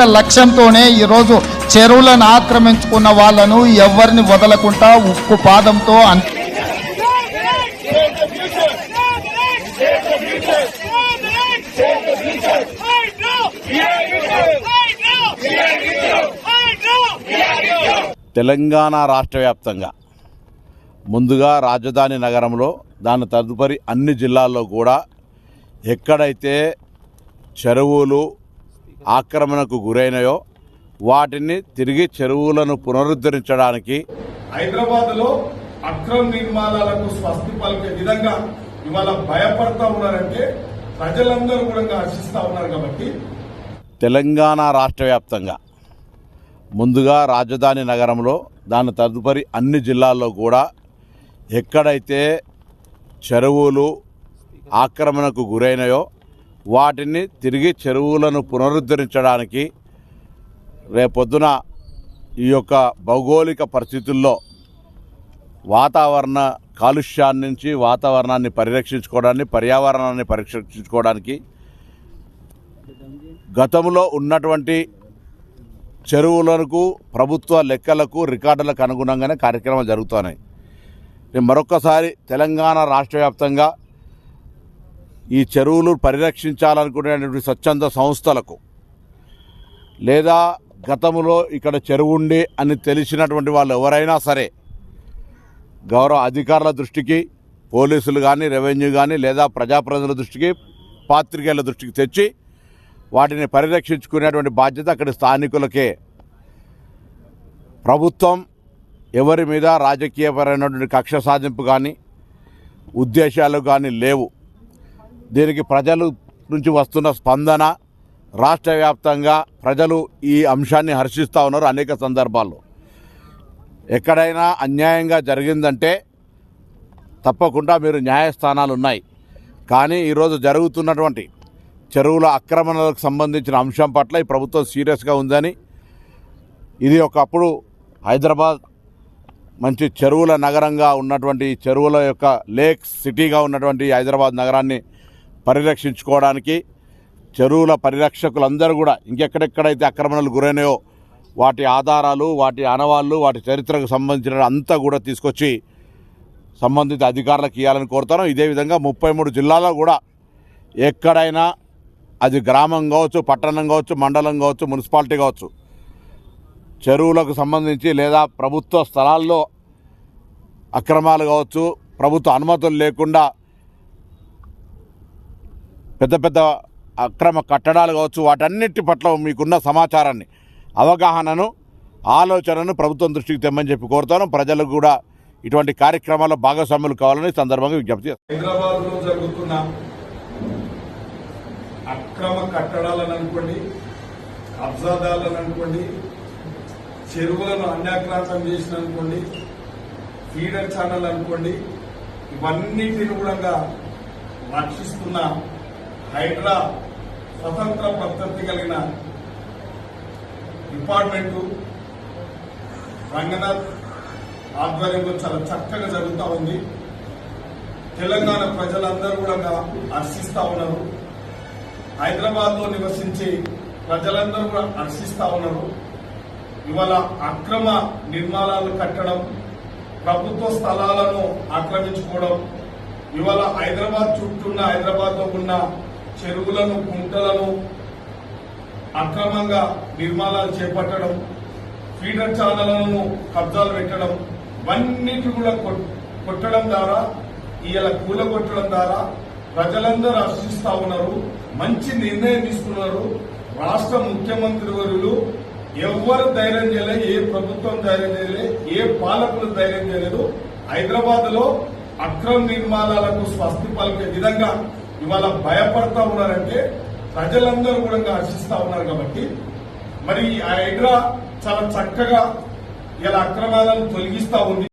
ఒక్క లక్ష్యంతోనే ఈరోజు చెరువులను ఆక్రమించుకున్న వాళ్ళను ఎవరిని వదలకుండా ఉక్కు పాదంతో అంత తెలంగాణ రాష్ట్ర వ్యాప్తంగా ముందుగా రాజధాని నగరంలో దాని తదుపరి అన్ని జిల్లాల్లో కూడా ఎక్కడైతే చెరువులు ఆక్రమణకు గురైనాయో వాటిని తిరిగి చెరువులను పునరుద్ధరించడానికి హైదరాబాద్లో అక్రమ నిర్మాణాలకు స్వస్తి పలికే విధంగా ఇవాళ భయపడతా ఉన్నారంటే ప్రజలందరూ కూడా హర్షిస్తా ఉన్నారు కాబట్టి. తెలంగాణ రాష్ట్ర వ్యాప్తంగా ముందుగా రాజధాని నగరంలో దాని తదుపరి అన్ని జిల్లాల్లో కూడా ఎక్కడైతే చెరువులు ఆక్రమణకు గురైనాయో వాటిని తిరిగి చెరువులను పునరుద్ధరించడానికి రేపొద్దున ఈ యొక్క భౌగోళిక పరిస్థితుల్లో వాతావరణ కాలుష్యాన్ని నుంచి వాతావరణాన్ని పరిరక్షించుకోవడానికి పర్యావరణాన్ని పరిరక్షించుకోవడానికి గతంలో ఉన్నటువంటి చెరువులకు ప్రభుత్వ లెక్కలకు రికార్డులకు అనుగుణంగానే కార్యక్రమాలు జరుగుతున్నాయి. మరొకసారి తెలంగాణ రాష్ట్ర వ్యాప్తంగా ఈ చెరువులు పరిరక్షించాలనుకునేటువంటి స్వచ్ఛంద సంస్థలకు లేదా గతంలో ఇక్కడ చెరువు ఉండి అని తెలిసినటువంటి వాళ్ళు ఎవరైనా సరే గౌరవ అధికారుల దృష్టికి పోలీసులు కానీ రెవెన్యూ కానీ లేదా ప్రజాప్రతినిధుల దృష్టికి పాత్రికేయుల దృష్టికి తెచ్చి వాటిని పరిరక్షించుకునేటువంటి బాధ్యత అక్కడి స్థానికులకే. ప్రభుత్వం ఎవరి మీద రాజకీయపరమైనటువంటి కక్ష సాధింపు కానీ ఉద్దేశాలు కానీ లేవు. దీనికి ప్రజలు నుంచి వస్తున్న స్పందన రాష్ట్ర వ్యాప్తంగా ప్రజలు ఈ అంశాన్ని హర్షిస్తూ ఉన్నారు అనేక సందర్భాల్లో. ఎక్కడైనా అన్యాయంగా జరిగిందంటే తప్పకుండా మీరు న్యాయస్థానాలు ఉన్నాయి. కానీ ఈరోజు జరుగుతున్నటువంటి చెరువుల ఆక్రమణలకు సంబంధించిన అంశం పట్ల ఈ ప్రభుత్వం సీరియస్గా ఉందని ఇది ఒకప్పుడు హైదరాబాద్ మంచి చెరువుల నగరంగా ఉన్నటువంటి చెరువుల యొక్క లేక్ సిటీగా ఉన్నటువంటి హైదరాబాద్ నగరాన్ని పరిరక్షించుకోవడానికి చెరువుల పరిరక్షకులందరూ కూడా ఇంకెక్కడెక్కడైతే ఆక్రమణలు గురైనాయో వాటి ఆధారాలు వాటి ఆనవాళ్ళు వాటి చరిత్రకు సంబంధించిన అంతా కూడా తీసుకొచ్చి సంబంధిత అధికారులకు ఇవ్వాలని కోరుతాను ఇదే విధంగా ముప్పై మూడు జిల్లాలో కూడా ఎక్కడైనా అది గ్రామం కావచ్చు పట్టణం కావచ్చు మండలం కావచ్చు మున్సిపాలిటీ కావచ్చు చెరువులకు సంబంధించి లేదా ప్రభుత్వ స్థలాల్లో అక్రమాలు కావచ్చు ప్రభుత్వ అనుమతులు లేకుండా పెద్ద పెద్ద అక్రమ కట్టడాలు కావచ్చు వాటన్నిటి పట్ల మీకున్న సమాచారాన్ని అవగాహనను ఆలోచనను ప్రభుత్వం దృష్టికి తెమ్మని చెప్పి కోరుతాను. ప్రజలకు కూడా ఇటువంటి కార్యక్రమాల్లో భాగస్వాములు కావాలని సందర్భంగా విజ్ఞప్తి చేస్తాను. హైదరాబాద్లో జరుగుతున్న అక్రమ కట్టడాలను అనుకోండి అబ్జాదాలను అనుకోండి చెరువులను అన్యాక్రాంతం చేసిన అనుకోండి ఫీడర్ ఛానల్ అనుకోండి ఇవన్నిటిని కూడా రక్షిస్తున్న హైడ్రా స్వతంత్ర ప్రత్యర్థి కలిగిన డిపార్ట్మెంటు రంగనాథ్ ఆధ్వర్యంలో చాలా చక్కగా జరుగుతూ ఉంది. తెలంగాణ ప్రజలందరూ కూడా హర్షిస్తూ ఉన్నారు. హైదరాబాద్లో నివసించే ప్రజలందరూ కూడా హర్షిస్తూ ఉన్నారు. ఇవాళ అక్రమ నిర్మాణాలు కట్టడం ప్రభుత్వ స్థలాలను ఆక్రమించుకోవడం ఇవాళ హైదరాబాద్ చుట్టూన్న ఉన్న హైదరాబాద్లో ఉన్న చెరువులను కుంటలను అక్రమంగా నిర్మాణాలు చేపట్టడం ఫీడర్ ఛానళ్ళను కబ్జాలు పెట్టడం ఇవన్నిటి కూడా కొట్- కొట్టడం ద్వారా ఇవాళ కూల కొట్టడం ద్వారా ప్రజలందరూ హర్షిస్తా ఉన్నారు మంచి నిర్ణయం తీసుకున్నారు. రాష్ట్ర ముఖ్యమంత్రి వర్యులు ఎవ్వరు ధైర్యం చేయలేదు ఏ ప్రభుత్వం ధైర్యం చేయలేదు ఏ పాలకులు ధైర్యం చేయలేదు. హైదరాబాద్లో అక్రమ నిర్మాణాలకు స్వస్తి పలికే విధంగా ఇవాళ భయపడతా ఉన్నారంటే ప్రజలందరూ కూడా హర్షిస్తా ఉన్నారు కాబట్టి. మరి ఆ ఎగ్రా చాలా చక్కగా ఇలా అక్రమాలను తొలగిస్తా ఉంది.